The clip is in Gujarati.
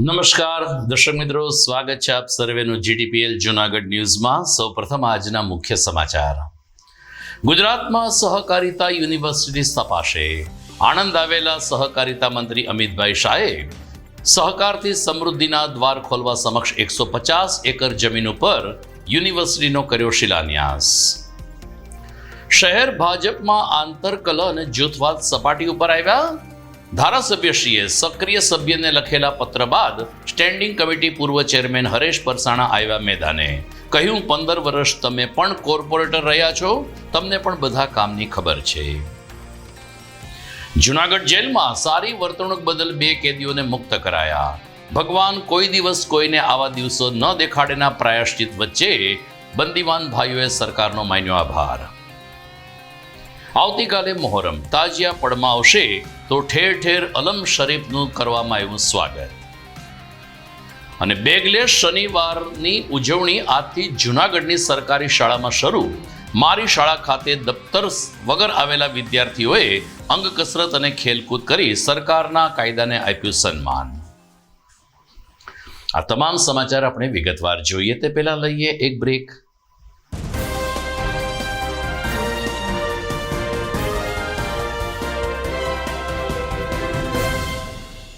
નમસ્કાર, દર્શક મિત્રો, સ્વાગત છે આપ સર્વેનું જીટીપીએલ જુનાગઢ ન્યૂઝમાં. સૌપ્રથમ આજના મુખ્ય સમાચાર. ગુજરાતમાં સહકારિતા યુનિવર્સિટી સ્થપાશે. આણંદ આવેલા સહકારિતા મંત્રી અમિતભાઈ શાહે સહકારથી સમૃદ્ધિના દ્વાર ખોલવા સમક્ષ એકસો પચાસ એકર જમીન ઉપર યુનિવર્સિટીનો કર્યો શિલાન્યાસ. શહેર ભાજપમાં આંતરકલહ અને જૂથવાદ સપાટી ઉપર આવ્યા. ધારાસભ્યશ્રીએ સક્રિય સભ્યને લખેલા પત્ર બાદ સ્ટેન્ડિંગ કમિટી પૂર્વ ચેરમેન હરેશ પરસાણા આવ્યા મેદાને. કહ્યું, પંદર વર્ષ તમે પણ કોર્પોરેટર રહ્યા છો. તમને પણ બધા કામની ખબર છે. જુનાગઢ જેલમાં સારી વર્તણૂક બદલ બે કેદીઓને મુક્ત કરાયા. ભગવાન કોઈ દિવસ કોઈને આવા દિવસો ન દેખાડેના પ્રાયશ્ચિત વચ્ચે બંદીવાન ભાઈઓએ સરકારનો માન્યો આભાર. આવતીકાલે મોહરમ. તાજિયા પડમાં આવશે તો ઠેર ઠેર અલમ શરીફનું કરવામાં આવ્યું સ્વાગત. અને બેગલેસ શનિવારની ઉજવણી આજથી જૂનાગઢની સરકારી શાળામાં શરૂ. મારી શાળા ખાતે દફતર વગર આવેલા વિદ્યાર્થીઓએ અંગ કસરત અને ખેલકૂદ કરી સરકારના કાયદાને આપ્યું સન્માન. આ તમામ સમાચાર આપણે વિગતવાર જોઈએ. તે પહેલા લઈએ એક બ્રેક.